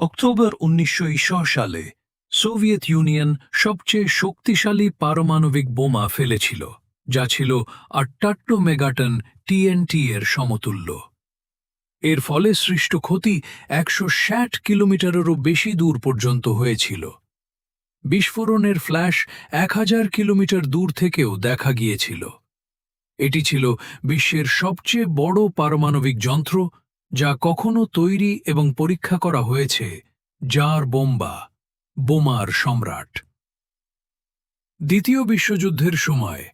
October উনিশশো সালে Soviet union সবচেয়ে শক্তিশালী পারমাণবিক বোমা ফেলেছিল, যা ছিল আট্টাট্ট মেগাটন টিএনটি এর সমতুল্য। এর ফলে সৃষ্ট ক্ষতি একশো ষাট কিলোমিটারেরও বেশি দূর পর্যন্ত হয়েছিল। বিস্ফোরণের ফ্ল্যাশ এক হাজার কিলোমিটার দূর থেকেও দেখা গিয়েছিল। এটি ছিল বিশ্বের সবচেয়ে বড় পারমাণবিক যন্ত্র যা কখনো তৈরি এবং পরীক্ষা করা হয়েছে জার বোম্বা, বোমার সম্রাট। দ্বিতীয় বিশ্বযুদ্ধের সময়,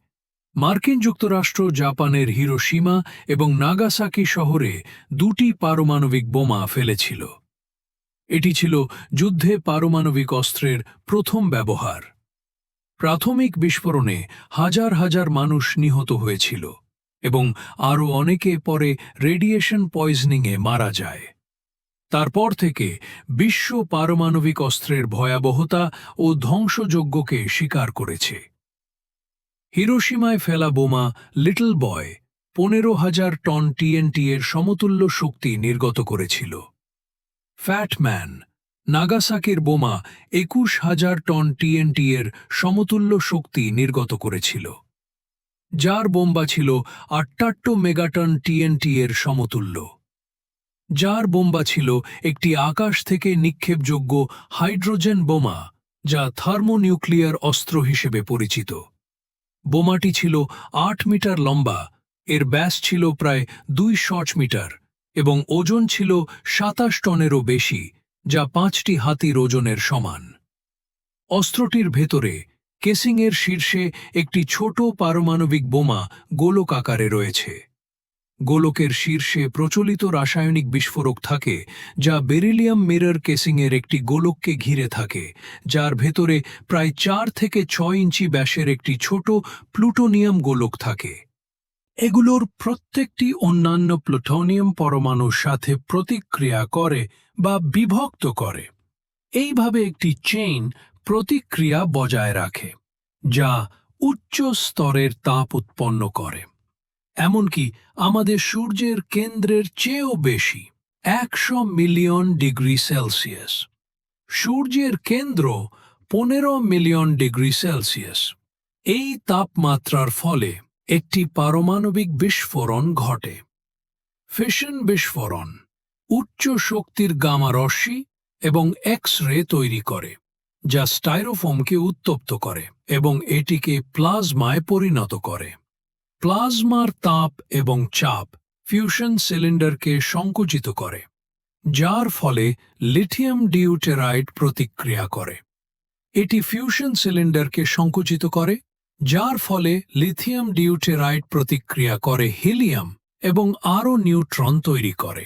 মার্কিন যুক্তরাষ্ট্র জাপানের হিরোশিমা এবং নাগাসাকি শহরে দুটি পারমাণবিক বোমা ফেলেছিল। এটি ছিল যুদ্ধে পারমাণবিক অস্ত্রের প্রথম ব্যবহার। প্রাথমিক বিস্ফোরণে হাজার হাজার মানুষ নিহত হয়েছিল। এবং আরও অনেকে পরে রেডিয়েশন পয়জনিংয়ে মারা যায়। তারপর থেকে বিশ্ব পারমাণবিক অস্ত্রের ভয়াবহতা ও ধ্বংসযজ্ঞকে স্বীকার করেছে। হিরোসীমায় ফেলা বোমা লিটল বয় পনেরো হাজার টন টিএনটি এর সমতুল্য শক্তি নির্গত করেছিল। ফ্যাটম্যান নাগাসাকির বোমা একুশ হাজার টন টিএনটি এর সমতুল্য শক্তি নির্গত করেছিল। যার বোম্বা ছিল আট্টাট্ট মেগাটন টিএনটি এর সমতুল্য। যার বোম্বা ছিল একটি আকাশ থেকে নিক্ষেপযোগ্য হাইড্রোজেন বোমা যা থার্মোনিউক্লিয়ার অস্ত্র হিসেবে পরিচিত। বোমাটি ছিল আট মিটার লম্বা, এর ব্যাস ছিল প্রায় দুই শট মিটার এবং ওজন ছিল সাতাশ টনেরও বেশি, যা পাঁচটি হাতির ওজনের সমান। অস্ত্রটির ভেতরে কেসিংয়ের শীর্ষে একটি ছোট পারমাণবিক বোমা গোলক আকারে রয়েছে। গোলকের শীর্ষে প্রচলিত রাসায়নিক বিস্ফোরক থাকে, যা বেরিলিয়াম মিরর কেসিংয়ের একটি গোলককে ঘিরে থাকে, যার ভেতরে প্রায় চার থেকে ছয় ইঞ্চি ব্যাসের একটি ছোট প্লুটোনিয়াম গোলক থাকে। এগুলোর প্রত্যেকটি অন্যান্য প্লুটোনিয়াম পরমাণুর সাথে প্রতিক্রিয়া করে বা বিভক্ত করে। এইভাবে একটি চেইন প্রতিক্রিয়া বজায় রাখে, যা উচ্চ স্তরের তাপ উৎপন্ন করে। এমনকি আমাদের সূর্যের কেন্দ্রের চেয়েও বেশি, একশো মিলিয়ন ডিগ্রি সেলসিয়াস। সূর্যের কেন্দ্র পনেরো মিলিয়ন ডিগ্রি সেলসিয়াস। এই তাপমাত্রার ফলে একটি পারমাণবিক বিস্ফোরণ ঘটে। ফিশন বিস্ফোরণ উচ্চ শক্তির গামা রশ্মি এবং এক্স রে তৈরি করে। যা স্টাইরোফোমকে উত্তপ্ত করে এবং এটিকে প্লাজমায় পরিণত করে। প্লাজমার তাপ এবং চাপ ফিউশন সিলিন্ডারকে সংকুচিত করে, যার ফলে লিথিয়াম ডিউটেরাইড প্রতিক্রিয়া করে। এটি ফিউশন সিলিন্ডারকে সংকুচিত করে, যার ফলে লিথিয়াম ডিউটেরাইড প্রতিক্রিয়া করে হিলিয়াম এবং আরও নিউট্রন তৈরি করে।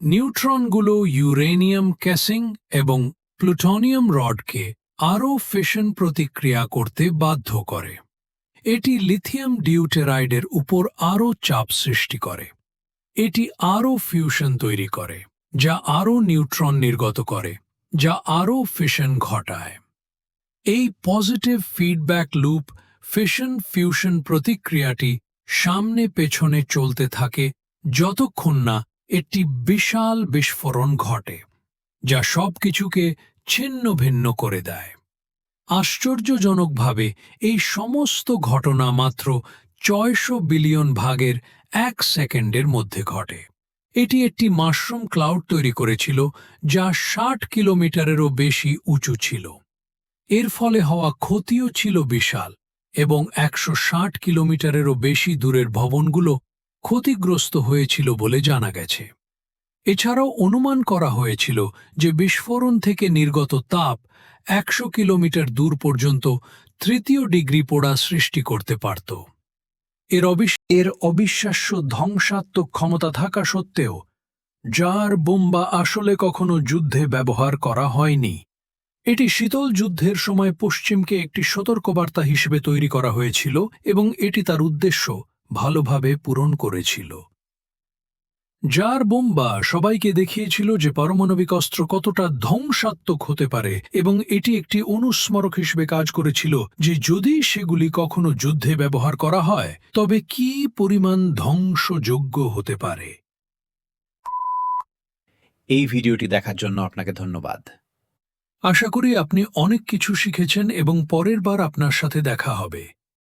নিউট্রনগুলো ইউরেনিয়াম ক্যাসিং এবং প্লুটোনিয়াম রডকে আরও ফিশন প্রতিক্রিয়া করতে বাধ্য করে। এটি লিথিয়াম ডিউটেরাইডের উপর আরও চাপ সৃষ্টি করে। এটি আরও ফিউশন তৈরি করে, যা আরও নিউট্রন নির্গত করে, যা আরও ফিশন ঘটায়। এই positive feedback loop fission fusion প্রতিক্রিয়াটি সামনে পেছনে চলতে থাকে যতক্ষণ না একটি বিশাল বিস্ফোরণ ঘটে, যা সবকিছুকে ছিন্ন ভিন্ন করে দেয়। আশ্চর্যজনকভাবে এই সমস্ত ঘটনা মাত্র ছয়শো বিলিয়ন ভাগের এক সেকেন্ডের মধ্যে ঘটে। এটি একটি মাশরুম ক্লাউড তৈরি করেছিল, যা ষাট কিলোমিটারেরও বেশি উঁচু ছিল। এর ফলে হওয়া ক্ষতিও ছিল বিশাল এবং একশো ষাট কিলোমিটারেরও বেশি দূরের ভবনগুলো ক্ষতিগ্রস্ত হয়েছিল বলে জানা গেছে। এছাড়াও অনুমান করা হয়েছিল যে বিস্ফোরণ থেকে নির্গত তাপ একশো কিলোমিটার দূর পর্যন্ত তৃতীয় ডিগ্রি পোড়া সৃষ্টি করতে পারত। এর এর অবিশ্বাস্য ধ্বংসাত্মক ক্ষমতা থাকা সত্ত্বেও, যার বোম্বা আসলে কখনো যুদ্ধে ব্যবহার করা হয়নি। এটি শীতল যুদ্ধের সময় পশ্চিমকে একটি সতর্কবার্তা হিসেবে তৈরি করা হয়েছিল এবং এটি তার উদ্দেশ্য ভালোভাবে পূরণ করেছিল। যার বোম্বা সবাইকে দেখিয়েছিল যে পারমাণবিক অস্ত্র কতটা ধ্বংসাত্মক হতে পারে এবং এটি একটি অনুস্মারক হিসেবে কাজ করেছিল যে যদি সেগুলি কখনো যুদ্ধে ব্যবহার করা হয় তবে কি পরিমাণ ধ্বংসযোগ্য হতে পারে? এই ভিডিওটি দেখার জন্য আপনাকে ধন্যবাদ। আশা করি আপনি অনেক কিছু শিখেছেন এবং পরের বার আপনার সাথে দেখা হবে।